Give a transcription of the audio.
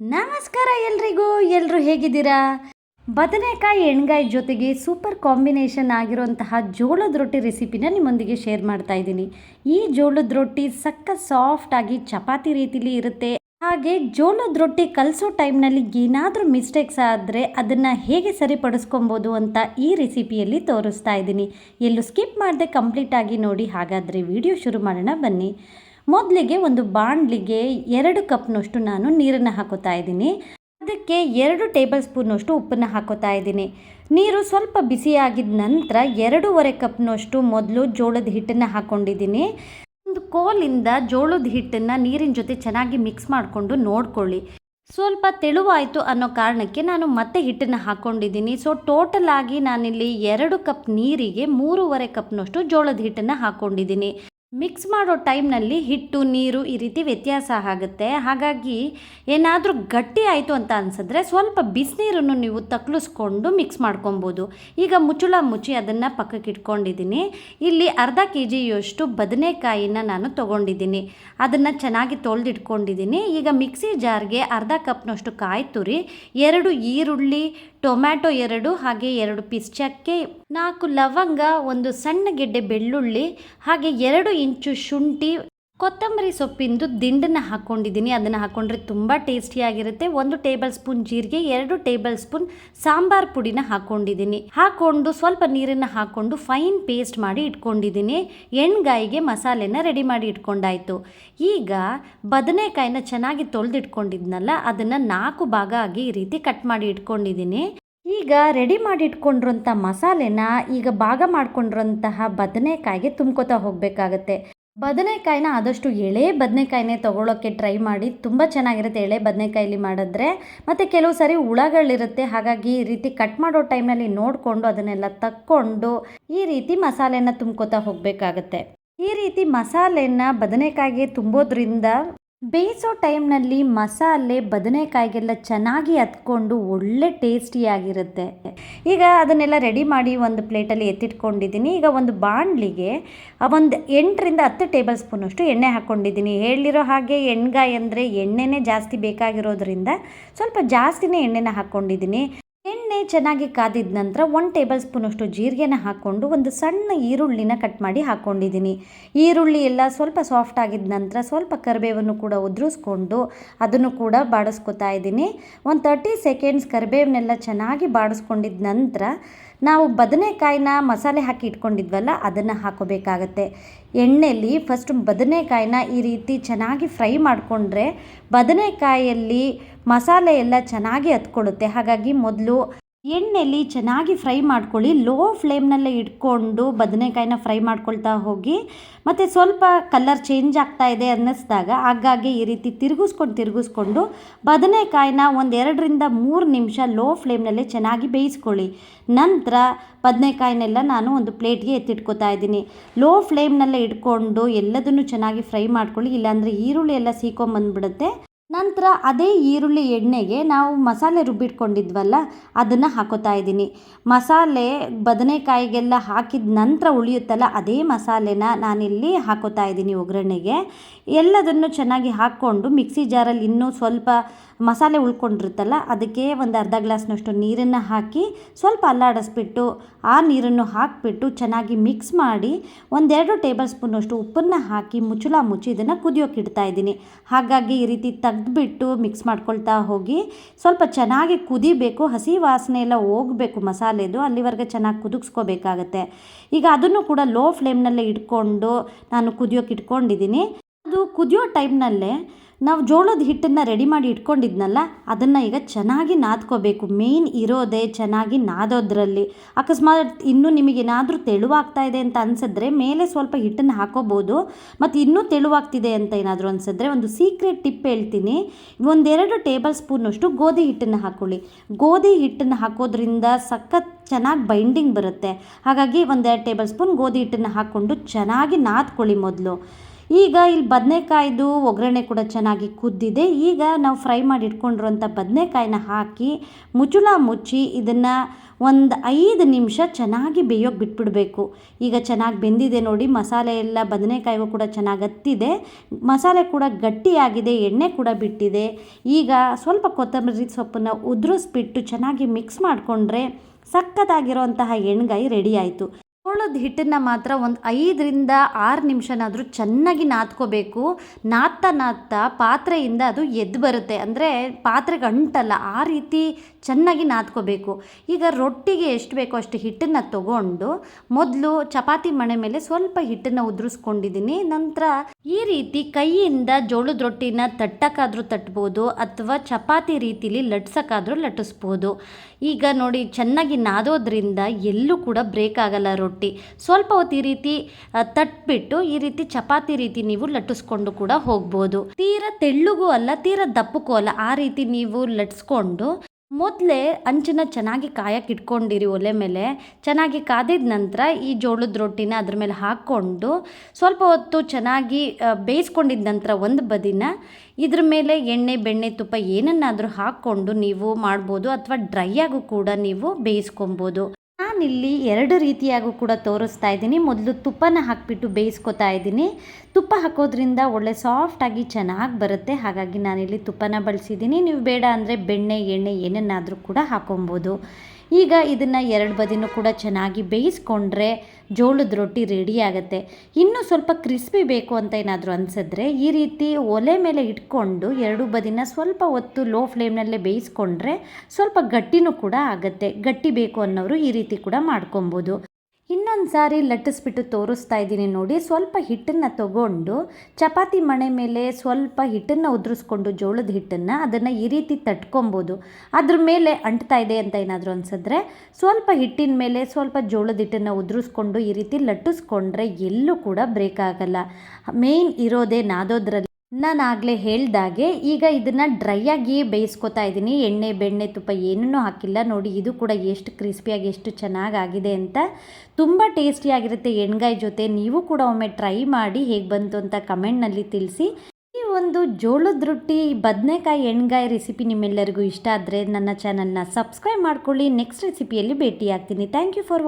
ನಮಸ್ಕಾರ ಎಲ್ರಿಗೂ ಎಲ್ಲರೂ ಹೇಗಿದ್ದೀರಾ? ಬದನೆಕಾಯಿ ಎಣ್ಗಾಯಿ ಜೊತೆಗೆ ಸೂಪರ್ ಕಾಂಬಿನೇಷನ್ ಆಗಿರುವಂತಹ ಜೋಳದ ರೊಟ್ಟಿ ರೆಸಿಪಿನ ನಿಮ್ಮೊಂದಿಗೆ ಶೇರ್ ಮಾಡ್ತಾ ಇದ್ದೀನಿ. ಈ ಜೋಳದ ರೊಟ್ಟಿ ಸಕ್ಕ ಆಗಿ ಚಪಾತಿ ರೀತಿಲಿ ಇರುತ್ತೆ. ಹಾಗೆ ಜೋಳದ ರೊಟ್ಟಿ ಕಲಿಸೋ ಟೈಮ್ನಲ್ಲಿ ಏನಾದರೂ ಮಿಸ್ಟೇಕ್ಸ್ ಆದರೆ ಅದನ್ನು ಹೇಗೆ ಸರಿಪಡಿಸ್ಕೊಬೋದು ಅಂತ ಈ ರೆಸಿಪಿಯಲ್ಲಿ ತೋರಿಸ್ತಾ ಇದ್ದೀನಿ. ಎಲ್ಲೂ ಸ್ಕಿಪ್ ಮಾಡದೆ ಕಂಪ್ಲೀಟ್ ಆಗಿ ನೋಡಿ, ಹಾಗಾದರೆ ವಿಡಿಯೋ ಶುರು ಮಾಡೋಣ ಬನ್ನಿ. ಮೊದಲಿಗೆ ಒಂದು ಬಾಣಲಿಗೆ ಎರಡು ಕಪ್ನಷ್ಟು ನಾನು ನೀರನ್ನು ಹಾಕೋತಾ ಇದ್ದೀನಿ. ಅದಕ್ಕೆ ಎರಡು ಟೇಬಲ್ ಸ್ಪೂನಷ್ಟು ಉಪ್ಪನ್ನು ಹಾಕೋತಾ ಇದ್ದೀನಿ. ನೀರು ಸ್ವಲ್ಪ ಬಿಸಿಯಾಗಿದ ನಂತರ ಎರಡೂವರೆ ಕಪ್ನಷ್ಟು ಮೊದಲು ಜೋಳದ ಹಿಟ್ಟನ್ನು ಹಾಕ್ಕೊಂಡಿದ್ದೀನಿ ಒಂದು ಕೋಲಿಂದ ಜೋಳದ ಹಿಟ್ಟನ್ನು ನೀರಿನ ಜೊತೆ ಚೆನ್ನಾಗಿ ಮಿಕ್ಸ್ ಮಾಡಿಕೊಂಡು ನೋಡ್ಕೊಳ್ಳಿ. ಸ್ವಲ್ಪ ತೆಳುವಾಯಿತು ಅನ್ನೋ ಕಾರಣಕ್ಕೆ ನಾನು ಮತ್ತೆ ಹಿಟ್ಟನ್ನು ಹಾಕ್ಕೊಂಡಿದ್ದೀನಿ ಸೊ, ಟೋಟಲ್ ಆಗಿ ನಾನಿಲ್ಲಿ ಎರಡು ಕಪ್ ನೀರಿಗೆ ಮೂರುವರೆ ಕಪ್ನಷ್ಟು ಜೋಳದ ಹಿಟ್ಟನ್ನು ಹಾಕ್ಕೊಂಡಿದ್ದೀನಿ ಮಿಕ್ಸ್ ಮಾಡೋ ಟೈಮ್ನಲ್ಲಿ ಹಿಟ್ಟು, ನೀರು ಈ ರೀತಿ ವ್ಯತ್ಯಾಸ ಆಗುತ್ತೆ. ಹಾಗಾಗಿ ಏನಾದರೂ ಗಟ್ಟಿ ಆಯಿತು ಅಂತ ಅನಿಸಿದ್ರೆ ಸ್ವಲ್ಪ ಬಿಸಿನೀರನ್ನು ನೀವು ತಕ್ಲಿಸ್ಕೊಂಡು ಮಿಕ್ಸ್ ಮಾಡ್ಕೊಬೋದು. ಈಗ ಮುಚ್ಚುಳ ಮುಚ್ಚಿ ಅದನ್ನು ಪಕ್ಕಕ್ಕೆ ಇಟ್ಕೊಂಡಿದ್ದೀನಿ. ಇಲ್ಲಿ ಅರ್ಧ ಕೆ ಜಿಯಷ್ಟು ಬದನೆಕಾಯಿನ ನಾನು ತೊಗೊಂಡಿದ್ದೀನಿ. ಅದನ್ನು ಚೆನ್ನಾಗಿ ತೊಳೆದಿಟ್ಕೊಂಡಿದ್ದೀನಿ. ಈಗ ಮಿಕ್ಸಿ ಜಾರ್ಗೆ ಅರ್ಧ ಕಪ್ನಷ್ಟು ಕಾಯಿ ತುರಿ, ಎರಡು ಈರುಳ್ಳಿ ಟೊಮ್ಯಾಟೊ ಎರಡು ಹಾಗೆ ಎರಡು ಪೀಸ್ ಚಕ್ಕೆ, ನಾಲ್ಕು ಲವಂಗ, ಒಂದು ಸಣ್ಣ ಗೆಡ್ಡೆ ಬೆಳ್ಳುಳ್ಳಿ, ಹಾಗೆ ಎರಡು ಇಂಚು ಶುಂಠಿ ಕೊತ್ತಂಬರಿ ಸೊಪ್ಪಿಂದು ದಿಂಡನ್ನು ಹಾಕ್ಕೊಂಡಿದ್ದೀನಿ ಅದನ್ನು ಹಾಕ್ಕೊಂಡ್ರೆ ತುಂಬ ಟೇಸ್ಟಿಯಾಗಿರುತ್ತೆ. ಒಂದು ಟೇಬಲ್ ಸ್ಪೂನ್ ಜೀರಿಗೆ, ಎರಡು ಟೇಬಲ್ ಸ್ಪೂನ್ ಸಾಂಬಾರ್ ಪುಡಿನ ಹಾಕ್ಕೊಂಡಿದ್ದೀನಿ ಹಾಕ್ಕೊಂಡು ಸ್ವಲ್ಪ ನೀರನ್ನು ಹಾಕ್ಕೊಂಡು ಫೈನ್ ಪೇಸ್ಟ್ ಮಾಡಿ ಇಟ್ಕೊಂಡಿದ್ದೀನಿ. ಎಣ್ಗಾಯಿಗೆ ಮಸಾಲೆನ ರೆಡಿ ಮಾಡಿ ಇಟ್ಕೊಂಡಾಯಿತು. ಈಗ ಬದನೆಕಾಯಿನ ಚೆನ್ನಾಗಿ ತೊಳೆದಿಟ್ಕೊಂಡಿದ್ನಲ್ಲ, ಅದನ್ನು ನಾಲ್ಕು ಭಾಗ ಆಗಿ ಈ ರೀತಿ ಕಟ್ ಮಾಡಿ ಇಟ್ಕೊಂಡಿದ್ದೀನಿ. ಈಗ ರೆಡಿ ಮಾಡಿ ಇಟ್ಕೊಂಡಿರೋಂಥ ಮಸಾಲೆನ ಈಗ ಭಾಗ ಮಾಡ್ಕೊಂಡಿರೋಂತಹ ಬದನೆಕಾಯಿಗೆ ತುಂಬ್ಕೊತಾ ಹೋಗಬೇಕಾಗತ್ತೆ. ಬದನೆಕಾಯಿನ ಆದಷ್ಟು ಎಳೆ ಬದನೆಕಾಯಿನೇ ತೊಗೊಳೋಕ್ಕೆ ಟ್ರೈ ಮಾಡಿ. ತುಂಬ ಚೆನ್ನಾಗಿರುತ್ತೆ ಎಳೆ ಬದನೆಕಾಯಲ್ಲಿ ಮಾಡಿದ್ರೆ. ಮತ್ತು ಕೆಲವು ಸಾರಿ ಹುಳಗಳಿರುತ್ತೆ. ಹಾಗಾಗಿ ಈ ರೀತಿ ಕಟ್ ಮಾಡೋ ಟೈಮ್ನಲ್ಲಿ ನೋಡಿಕೊಂಡು ಅದನ್ನೆಲ್ಲ ತಕ್ಕೊಂಡು ಈ ರೀತಿ ಮಸಾಲೆನ ತುಂಬ್ಕೊತಾ ಹೋಗಬೇಕಾಗತ್ತೆ. ಈ ರೀತಿ ಮಸಾಲೆನ ಬದನೆಕಾಯಿಗೆ ತುಂಬೋದ್ರಿಂದ ಬೇಯಿಸೋ ಟೈಮ್ನಲ್ಲಿ ಮಸಾಲೆ ಬದನೆಕಾಯಿಗೆಲ್ಲ ಚೆನ್ನಾಗಿ ಹತ್ಕೊಂಡು ಒಳ್ಳೆ ಟೇಸ್ಟಿಯಾಗಿರುತ್ತೆ. ಈಗ ಅದನ್ನೆಲ್ಲ ರೆಡಿ ಮಾಡಿ ಒಂದು ಪ್ಲೇಟಲ್ಲಿ ಎತ್ತಿಟ್ಕೊಂಡಿದ್ದೀನಿ. ಈಗ ಒಂದು ಬಾಣಲಿಗೆ ಒಂದು ಎಂಟರಿಂದ ಹತ್ತು ಟೇಬಲ್ ಸ್ಪೂನಷ್ಟು ಎಣ್ಣೆ ಹಾಕ್ಕೊಂಡಿದ್ದೀನಿ. ಹೇಳಿರೋ ಹಾಗೆ ಎಣ್ಗಾಯಿ ಅಂದರೆ ಎಣ್ಣೆನೇ ಜಾಸ್ತಿ ಬೇಕಾಗಿರೋದ್ರಿಂದ ಸ್ವಲ್ಪ ಜಾಸ್ತಿನೇ ಎಣ್ಣೆನ ಹಾಕ್ಕೊಂಡಿದ್ದೀನಿ. ಚೆನ್ನಾಗಿ ಕಾದಿದ ನಂತರ ಒನ್ ಟೇಬಲ್ ಸ್ಪೂನಷ್ಟು ಜೀರಿಗೆನ ಹಾಕ್ಕೊಂಡು ಒಂದು ಸಣ್ಣ ಈರುಳ್ಳಿನ ಕಟ್ ಮಾಡಿ ಹಾಕ್ಕೊಂಡಿದ್ದೀನಿ ಈರುಳ್ಳಿ ಎಲ್ಲ ಸ್ವಲ್ಪ ಸಾಫ್ಟ್ ಆಗಿದ ನಂತರ ಸ್ವಲ್ಪ ಕರಿಬೇವನ್ನು ಕೂಡ ಉದುರಿಸ್ಕೊಂಡು ಅದನ್ನು ಕೂಡ ಬಾಡಿಸ್ಕೊತಾ ಇದ್ದೀನಿ. ಒಂದು ತರ್ಟಿ ಸೆಕೆಂಡ್ಸ್ ಕರಿಬೇವನ್ನೆಲ್ಲ ಚೆನ್ನಾಗಿ ಬಾಡಿಸ್ಕೊಂಡಿದ ನಂತರ ನಾವು ಬದನೆಕಾಯಿನ ಮಸಾಲೆ ಹಾಕಿ ಇಟ್ಕೊಂಡಿದ್ವಲ್ಲ, ಅದನ್ನು ಹಾಕೋಬೇಕಾಗತ್ತೆ. ಎಣ್ಣೆಯಲ್ಲಿ ಫಸ್ಟ್ ಬದನೆಕಾಯಿನ ಈ ರೀತಿ ಚೆನ್ನಾಗಿ ಫ್ರೈ ಮಾಡಿಕೊಂಡ್ರೆ ಬದನೆಕಾಯಿಯಲ್ಲಿ ಮಸಾಲೆ ಎಲ್ಲ ಚೆನ್ನಾಗಿ ಹತ್ಕೊಳ್ಳುತ್ತೆ. ಹಾಗಾಗಿ ಮೊದಲು ಎಣ್ಣೆಯಲ್ಲಿ ಚೆನ್ನಾಗಿ ಫ್ರೈ ಮಾಡ್ಕೊಳ್ಳಿ. ಲೋ ಫ್ಲೇಮ್ನಲ್ಲೇ ಇಟ್ಕೊಂಡು ಬದನೆಕಾಯಿನ ಫ್ರೈ ಮಾಡ್ಕೊಳ್ತಾ ಹೋಗಿ, ಮತ್ತು ಸ್ವಲ್ಪ ಕಲರ್ ಚೇಂಜ್ ಆಗ್ತಾ ಇದೆ ಅನ್ನಿಸ್ದಾಗ ಆಗಾಗ್ಗೆ ಈ ರೀತಿ ತಿರುಗಿಸ್ಕೊಂಡು ತಿರುಗಿಸ್ಕೊಂಡು ಬದನೆಕಾಯಿನ ಒಂದು ಎರಡರಿಂದ ಮೂರು ನಿಮಿಷ ಲೋ ಫ್ಲೇಮ್ನಲ್ಲೇ ಚೆನ್ನಾಗಿ ಬೇಯಿಸ್ಕೊಳ್ಳಿ. ನಂತರ ಬದನೆಕಾಯಿನೆಲ್ಲ ನಾನು ಒಂದು ಪ್ಲೇಟ್ಗೆ ಎತ್ತಿಟ್ಕೋತಾ ಇದ್ದೀನಿ. ಲೋ ಫ್ಲೇಮ್ನಲ್ಲೇ ಇಟ್ಕೊಂಡು ಎಲ್ಲದನ್ನು ಚೆನ್ನಾಗಿ ಫ್ರೈ ಮಾಡ್ಕೊಳ್ಳಿ. ಇಲ್ಲಾಂದರೆ ಈರುಳ್ಳಿ ಎಲ್ಲ ಸೀಕೊಂಬಂದ್ಬಿಡುತ್ತೆ. ನಂತರ ಅದೇ ಈರುಳ್ಳಿ ಎಣ್ಣೆಗೆ ನಾವು ಮಸಾಲೆ ರುಬ್ಬಿಟ್ಕೊಂಡಿದ್ವಲ್ಲ, ಅದನ್ನು ಹಾಕೋತಾ ಇದ್ದೀನಿ. ಮಸಾಲೆ ಬದನೆಕಾಯಿಗೆಲ್ಲ ಹಾಕಿದ ನಂತರ ಉಳಿಯುತ್ತಲ್ಲ, ಅದೇ ಮಸಾಲೆನ ನಾನಿಲ್ಲಿ ಹಾಕೋತಾ ಇದ್ದೀನಿ ಒಗ್ಗರಣೆಗೆ. ಎಲ್ಲದನ್ನು ಚೆನ್ನಾಗಿ ಹಾಕ್ಕೊಂಡು ಮಿಕ್ಸಿ ಜಾರಲ್ಲಿ ಇನ್ನೂ ಸ್ವಲ್ಪ ಮಸಾಲೆ ಉಳ್ಕೊಂಡಿರುತ್ತಲ್ಲ, ಅದಕ್ಕೆ ಒಂದು ಅರ್ಧ ಗ್ಲಾಸ್ನಷ್ಟು ನೀರನ್ನು ಹಾಕಿ ಸ್ವಲ್ಪ ಅಲ್ಲಾಡಿಸ್ಬಿಟ್ಟು, ಆ ನೀರನ್ನು ಹಾಕಿಬಿಟ್ಟು ಚೆನ್ನಾಗಿ ಮಿಕ್ಸ್ ಮಾಡಿ ಒಂದೆರಡು ಟೇಬಲ್ ಸ್ಪೂನಷ್ಟು ಉಪ್ಪನ್ನು ಹಾಕಿ ಮುಚ್ಚಳ ಮುಚ್ಚಿ ಇದನ್ನು ಕುದಿಯೋಕೆ ಇಡ್ತಾ ಇದ್ದೀನಿ. ಹಾಗಾಗಿ ಈ ರೀತಿ ತೆಗ್ದುಬಿಟ್ಟು ಮಿಕ್ಸ್ ಮಾಡ್ಕೊಳ್ತಾ ಹೋಗಿ ಸ್ವಲ್ಪ ಚೆನ್ನಾಗಿ ಕುದಿಬೇಕು, ಹಸಿ ವಾಸನೆ ಎಲ್ಲ ಹೋಗಬೇಕು ಮಸಾಲೆದು, ಅಲ್ಲಿವರೆಗೆ ಚೆನ್ನಾಗಿ ಕುದಿಸ್ಕೋಬೇಕಾಗತ್ತೆ. ಈಗ ಅದನ್ನು ಕೂಡ ಲೋ ಫ್ಲೇಮ್ನಲ್ಲೇ ಇಟ್ಕೊಂಡು ನಾನು ಕುದಿಯೋಕೆ ಇಟ್ಕೊಂಡಿದ್ದೀನಿ. ಅದು ಕುದಿಯೋ ಟೈಮ್ನಲ್ಲೇ ನಾವು ಜೋಳದ ಹಿಟ್ಟನ್ನು ರೆಡಿ ಮಾಡಿ ಇಟ್ಕೊಂಡಿದ್ನಲ್ಲ, ಅದನ್ನು ಈಗ ಚೆನ್ನಾಗಿ ನಾದ್ಕೋಬೇಕು. ಮೇನ್ ಇರೋದೇ ಚೆನ್ನಾಗಿ ನಾದೋದ್ರಲ್ಲಿ. ಅಕಸ್ಮಾತ್ ಇನ್ನೂ ನಿಮಗೇನಾದರೂ ತೆಳುವಾಗ್ತಾ ಇದೆ ಅಂತ ಅನಿಸಿದ್ರೆ ಮೇಲೆ ಸ್ವಲ್ಪ ಹಿಟ್ಟನ್ನು ಹಾಕೋಬೋದು. ಮತ್ತು ಇನ್ನೂ ತೆಳುವಾಗ್ತಿದೆ ಅಂತ ಏನಾದರೂ ಅನಿಸಿದ್ರೆ ಒಂದು ಸೀಕ್ರೆಟ್ ಟಿಪ್ ಹೇಳ್ತೀನಿ. ಒಂದೆರಡು ಟೇಬಲ್ ಸ್ಪೂನಷ್ಟು ಗೋಧಿ ಹಿಟ್ಟನ್ನು ಹಾಕ್ಕೊಳ್ಳಿ ಗೋಧಿ ಹಿಟ್ಟನ್ನು ಹಾಕೋದ್ರಿಂದ ಸಖತ್ ಚೆನ್ನಾಗಿ ಬೈಂಡಿಂಗ್ ಬರುತ್ತೆ. ಹಾಗಾಗಿ ಒಂದೆರಡು ಟೇಬಲ್ ಸ್ಪೂನ್ ಗೋಧಿ ಹಿಟ್ಟನ್ನು ಹಾಕ್ಕೊಂಡು ಚೆನ್ನಾಗಿ ನಾದ್ಕೊಳ್ಳಿ ಮೊದಲು. ಈಗ ಇಲ್ಲಿ ಬದನೆಕಾಯ್ದು ಒಗ್ಗರಣೆ ಕೂಡ ಚೆನ್ನಾಗಿ ಕುದ್ದಿದೆ. ಈಗ ನಾವು ಫ್ರೈ ಮಾಡಿ ಇಟ್ಕೊಂಡಿರುವಂಥ ಬದನೆಕಾಯಿನ ಹಾಕಿ ಮುಚ್ಚುಳ ಮುಚ್ಚಿ ಇದನ್ನು ಒಂದು ಐದು ನಿಮಿಷ ಚೆನ್ನಾಗಿ ಬೇಯೋಕೆ ಬಿಟ್ಬಿಡಬೇಕು. ಈಗ ಚೆನ್ನಾಗಿ ಬೆಂದಿದೆ ನೋಡಿ, ಮಸಾಲೆ ಎಲ್ಲ ಬದನೆಕಾಯಿಗೂ ಕೂಡ ಚೆನ್ನಾಗಿ ಹತ್ತಿದೆ. ಮಸಾಲೆ ಕೂಡ ಗಟ್ಟಿಯಾಗಿದೆ, ಎಣ್ಣೆ ಕೂಡ ಬಿಟ್ಟಿದೆ. ಈಗ ಸ್ವಲ್ಪ ಕೊತ್ತಂಬರಿ ಸೊಪ್ಪನ್ನು ಉದುರಿಸ್ಬಿಟ್ಟು ಚೆನ್ನಾಗಿ ಮಿಕ್ಸ್ ಮಾಡಿಕೊಂಡ್ರೆ ಸಕ್ಕತ್ತಾಗಿರೋಂತಹ ಎಣ್ಗಾಯಿ ರೆಡಿ ಆಯಿತು. ಜೋಳದ ಹಿಟ್ಟನ್ನು ಮಾತ್ರ ಒಂದು ಐದರಿಂದ ಆರು ನಿಮಿಷನಾದರೂ ಚೆನ್ನಾಗಿ ನಾದ್ಕೋಬೇಕು ನಾದ್ತಾ ನಾದ್ತಾ ಪಾತ್ರೆಯಿಂದ ಅದು ಎದ್ದು ಬರುತ್ತೆ. ಅಂದರೆ ಪಾತ್ರೆಗೆ ಅಂಟಲ್ಲ, ಆ ರೀತಿ ಚೆನ್ನಾಗಿ ನಾದ್ಕೋಬೇಕು. ಈಗ ರೊಟ್ಟಿಗೆ ಎಷ್ಟು ಬೇಕೋ ಅಷ್ಟು ಹಿಟ್ಟನ್ನು ತಗೊಂಡು ಮೊದಲು ಚಪಾತಿ ಮಣೆ ಮೇಲೆ ಸ್ವಲ್ಪ ಹಿಟ್ಟನ್ನು ಉದುರಿಸ್ಕೊಂಡಿದ್ದೀನಿ. ನಂತರ ಈ ರೀತಿ ಕೈಯಿಂದ ಜೋಳದ ರೊಟ್ಟಿನ ತಟ್ಟಕ್ಕಾದರೂ ತಟ್ಬೋದು ಅಥವಾ ಚಪಾತಿ ರೀತಿಲಿ ಲಟ್ಸೋಕ್ಕಾದರೂ ಲಟ್ಟಿಸ್ಬೋದು. ಈಗ ನೋಡಿ ಚೆನ್ನಾಗಿ ನಾದೋದ್ರಿಂದ ಎಲ್ಲೂ ಕೂಡ ಬ್ರೇಕ್ ಆಗಲ್ಲ ರೊಟ್ಟಿ. ಸ್ವಲ್ಪ ಹೊತ್ತು ಈ ರೀತಿ ತಟ್ಬಿಟ್ಟು ಈ ರೀತಿ ಚಪಾತಿ ರೀತಿ ನೀವು ಲಟ್ಟಿಸ್ಕೊಂಡು ಕೂಡ ಹೋಗ್ಬೋದು. ತೀರಾ ತೆಳ್ಳಗೂ ಅಲ್ಲ, ತೀರಾ ದಪ್ಪಕ್ಕೂ ಅಲ್ಲ, ಆ ರೀತಿ ನೀವು ಲಟ್ಸ್ಕೊಂಡು ಮೊದಲೇ ಅಂಚನ್ನ ಚೆನ್ನಾಗಿ ಕಾಯಕ್ಕೆ ಇಟ್ಕೊಂಡಿರಿ ಒಲೆ ಮೇಲೆ. ಚೆನ್ನಾಗಿ ಕಾದಿದ ನಂತರ ಈ ಜೋಳದ ರೊಟ್ಟಿನ ಅದ್ರ ಮೇಲೆ ಹಾಕ್ಕೊಂಡು ಸ್ವಲ್ಪ ಹೊತ್ತು ಚೆನ್ನಾಗಿ ಬೇಯಿಸ್ಕೊಂಡಿದ್ದ ನಂತರ ಒಂದು ಬದಿನ ಇದ್ರ ಮೇಲೆ ಎಣ್ಣೆ, ಬೆಣ್ಣೆ, ತುಪ್ಪ ಏನನ್ನಾದರೂ ಹಾಕ್ಕೊಂಡು ನೀವು ಮಾಡ್ಬೋದು ಅಥವಾ ಡ್ರೈ ಆಗು ಕೂಡ ನೀವು ಬೇಯಿಸ್ಕೊಬೋದು. ನಾನಿಲ್ಲಿ ಎರಡು ರೀತಿಯಾಗೂ ಕೂಡ ತೋರಿಸ್ತಾ ಇದ್ದೀನಿ. ಮೊದಲು ತುಪ್ಪನ ಹಾಕಿಬಿಟ್ಟು ಬೇಯಿಸ್ಕೊತಾ ಇದ್ದೀನಿ. ತುಪ್ಪ ಹಾಕೋದ್ರಿಂದ ಒಳ್ಳೆ ಸಾಫ್ಟಾಗಿ ಚೆನ್ನಾಗಿ ಬರುತ್ತೆ. ಹಾಗಾಗಿ ನಾನಿಲ್ಲಿ ತುಪ್ಪನ ಬಳಸಿದ್ದೀನಿ. ನೀವು ಬೇಡ ಅಂದರೆ ಬೆಣ್ಣೆ, ಎಣ್ಣೆ ಏನನ್ನಾದರೂ ಕೂಡ ಹಾಕೊಬೋದು. ಈಗ ಇದನ್ನು ಎರಡು ಬದಿನೂ ಕೂಡ ಚೆನ್ನಾಗಿ ಬೇಯಿಸ್ಕೊಂಡ್ರೆ ಜೋಳದ ರೊಟ್ಟಿ ರೆಡಿ ಆಗುತ್ತೆ. ಇನ್ನೂ ಸ್ವಲ್ಪ ಕ್ರಿಸ್ಪಿ ಬೇಕು ಅಂತ ಏನಾದರೂ ಅನಿಸಿದ್ರೆ ಈ ರೀತಿ ಒಲೆ ಮೇಲೆ ಇಟ್ಕೊಂಡು ಎರಡು ಬದಿನ ಸ್ವಲ್ಪ ಹೊತ್ತು ಲೋ ಫ್ಲೇಮ್ನಲ್ಲೇ ಬೇಯಿಸ್ಕೊಂಡ್ರೆ ಸ್ವಲ್ಪ ಗಟ್ಟಿನೂ ಕೂಡ ಆಗುತ್ತೆ. ಗಟ್ಟಿ ಬೇಕು ಅನ್ನೋರು ಈ ರೀತಿ ಕೂಡ ಮಾಡ್ಕೊಬೋದು. ಇನ್ನೊಂದು ಸಾರಿ ಲಟ್ಟಿಸ್ಬಿಟ್ಟು ತೋರಿಸ್ತಾ ಇದ್ದೀನಿ ನೋಡಿ. ಸ್ವಲ್ಪ ಹಿಟ್ಟನ್ನು ತಗೊಂಡು ಚಪಾತಿ ಮಣೆ ಮೇಲೆ ಸ್ವಲ್ಪ ಹಿಟ್ಟನ್ನು ಉದುರಿಸ್ಕೊಂಡು ಜೋಳದ ಹಿಟ್ಟನ್ನು ಅದನ್ನು ಈ ರೀತಿ ತಟ್ಕೊಬೋದು. ಅದ್ರ ಮೇಲೆ ಅಂಟ್ತಾ ಇದೆ ಅಂತ ಏನಾದರೂ ಅನ್ಸಿದ್ರೆ ಸ್ವಲ್ಪ ಹಿಟ್ಟಿನ ಮೇಲೆ ಸ್ವಲ್ಪ ಜೋಳದ ಹಿಟ್ಟನ್ನು ಉದುರಿಸ್ಕೊಂಡು ಈ ರೀತಿ ಲಟ್ಟಿಸ್ಕೊಂಡ್ರೆ ಎಲ್ಲೂ ಕೂಡ ಬ್ರೇಕ್ ಆಗಲ್ಲ. ಮೇಯ್ನ್ ಇರೋದೇ ನಾದೋದ್ರಲ್ಲಿ ನಾನು ಆಗಲೇ ಹೇಳ್ದಾಗೆ ಈಗ ಇದನ್ನು ಆಗಿ ಬೇಯಿಸ್ಕೊತಾ ಇದ್ದೀನಿ ಎಣ್ಣೆ, ಬೆಣ್ಣೆ, ತುಪ್ಪ ಏನೂ ಹಾಕಿಲ್ಲ. ನೋಡಿ, ಇದು ಕೂಡ ಎಷ್ಟು ಕ್ರಿಸ್ಪಿಯಾಗಿ, ಎಷ್ಟು ಚೆನ್ನಾಗಾಗಿದೆ ಅಂತ. ತುಂಬ ಟೇಸ್ಟಿಯಾಗಿರುತ್ತೆ ಎಣ್ಗಾಯಿ ಜೊತೆ. ನೀವು ಕೂಡ ಒಮ್ಮೆ ಟ್ರೈ ಮಾಡಿ ಹೇಗೆ ಬಂತು ಅಂತ ಕಮೆಂಟ್ನಲ್ಲಿ ತಿಳಿಸಿ. ಈ ಒಂದು ಜೋಳದ ರೊಟ್ಟಿ, ಬದನೆಕಾಯಿ ಎಣ್ಗಾಯಿ ರೆಸಿಪಿ ನಿಮ್ಮೆಲ್ಲರಿಗೂ ಇಷ್ಟ ಆದರೆ ನನ್ನ ಚಾನಲ್ನ ಸಬ್ಸ್ಕ್ರೈಬ್ ಮಾಡ್ಕೊಳ್ಳಿ. ನೆಕ್ಸ್ಟ್ ರೆಸಿಪಿಯಲ್ಲಿ ಭೇಟಿ ಆಗ್ತೀನಿ ಥ್ಯಾಂಕ್ ಯು ಫಾರ್